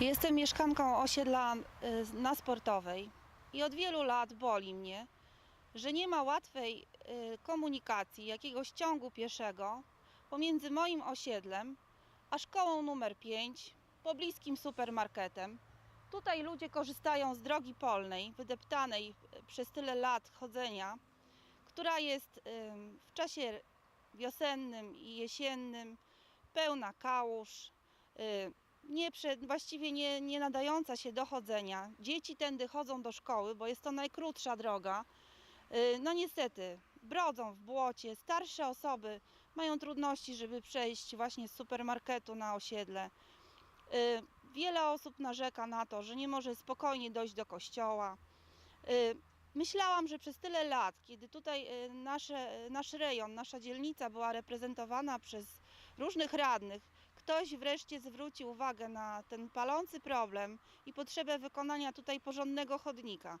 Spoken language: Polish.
Jestem mieszkanką osiedla y, na Sportowej i od wielu lat boli mnie, że nie ma łatwej y, komunikacji, jakiegoś ciągu pieszego pomiędzy moim osiedlem a szkołą numer 5, pobliskim supermarketem. Tutaj ludzie korzystają z drogi polnej, wydeptanej y, przez tyle lat chodzenia, która jest w czasie wiosennym i jesiennym pełna kałuż, nie właściwie nie, nie nadająca się do chodzenia. Dzieci tędy chodzą do szkoły, bo jest to najkrótsza droga. Y, No niestety, brodzą w błocie, starsze osoby mają trudności, żeby przejść właśnie z supermarketu na osiedle. Y, Wiele osób narzeka na to, że nie może spokojnie dojść do kościoła. Y, Myślałam, że przez tyle lat, kiedy tutaj nasze, nasz rejon, nasza dzielnica była reprezentowana przez różnych radnych, ktoś wreszcie zwróci uwagę na ten palący problem i potrzebę wykonania tutaj porządnego chodnika.